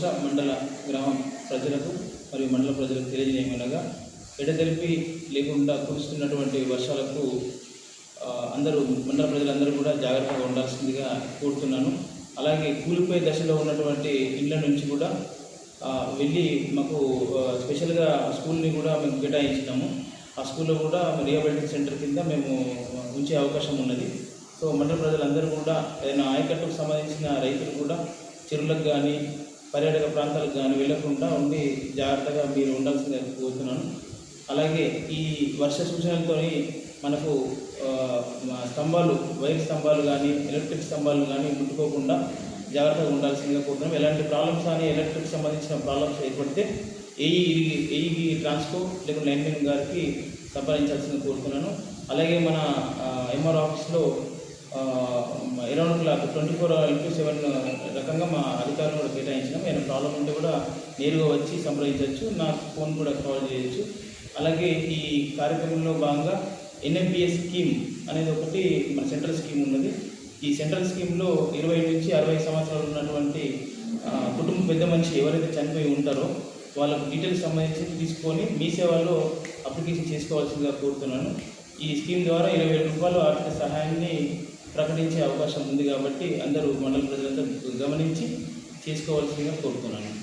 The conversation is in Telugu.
కోస్ట మండల గ్రామం ప్రజలకు మరియు మండల ప్రజలకు తెలియజేయమనగా ఎడతెరిపి లేకుండా కురుస్తున్నటువంటి వర్షాలకు అందరూ మండల ప్రజలందరూ కూడా జాగ్రత్తగా ఉండాల్సిందిగా కోరుతున్నాను. అలాగే కూలిపోయే దశలో ఉన్నటువంటి ఇళ్ళ నుంచి కూడా వెళ్ళి మాకు స్పెషల్గా స్కూల్ని కూడా మేము కేటాయించినాము. ఆ స్కూల్లో కూడా రిహాబిలిటేషన్ సెంటర్ కింద మేము ఉంచే అవకాశం ఉన్నది. సో మండల ప్రజలందరూ కూడా ఏదైనా ఆయకట్టుకు సంబంధించిన రైతులు కూడా చెరువులకు కానీ పర్యాటక ప్రాంతాలకు కానీ వెళ్ళకుండా ఉండి జాగ్రత్తగా మీరు ఉండాల్సిందిగా కోరుతున్నాను. అలాగే ఈ వర్ష సూచనలతోని మనకు స్తంభాలు వైర్ స్తంభాలు కానీ ఎలక్ట్రిక్ స్తంభాలు కానీ ముట్టుకోకుండా జాగ్రత్తగా ఉండాల్సిందిగా కోరుతున్నాం ఎలాంటి ప్రాబ్లమ్స్ కానీ ఎలక్ట్రిక్ సంబంధించిన ప్రాబ్లమ్స్ ఏర్పడితే ఏఈ ఏఈ ట్రాన్స్కో లేకుంటే లైన్మెన్ గారికి సంప్రదించాల్సిందిగా కోరుతున్నాను. అలాగే మన ఎంఆర్ ఆఫీస్లో ఇరవై clock twenty four into seven రకంగా మా అధికారులు కూడా కేటాయించినాం. ఏమైనా ప్రాబ్లం ఉంటే కూడా నేరుగా వచ్చి సంప్రదించవచ్చు. నాకు ఫోన్ కూడా కాల్ చేయొచ్చు. అలాగే ఈ కార్యక్రమంలో భాగంగా ఎన్ఎంపిఎస్ స్కీమ్ అనేది ఒకటి మన సెంట్రల్ స్కీమ్ ఉన్నది. ఈ సెంట్రల్ స్కీమ్లో ఇరవై నుంచి అరవై సంవత్సరాలు ఉన్నటువంటి కుటుంబ పెద్ద మనిషి ఎవరైతే చనిపోయి ఉంటారో వాళ్ళకు డీటెయిల్స్ సంబంధించి తీసుకొని మీ సేవలో అప్లికేషన్ చేసుకోవాల్సిందిగా కోరుతున్నాను. ఈ స్కీమ్ ద్వారా ఇరవై వేల రూపాయలు ఆర్థిక సహాయాన్ని ప్రకటించే అవకాశం ఉంది కాబట్టి అందరూ మండల ప్రజలందరూ గమనించి చేసుకోవాల్సిందిగా కోరుతున్నాను.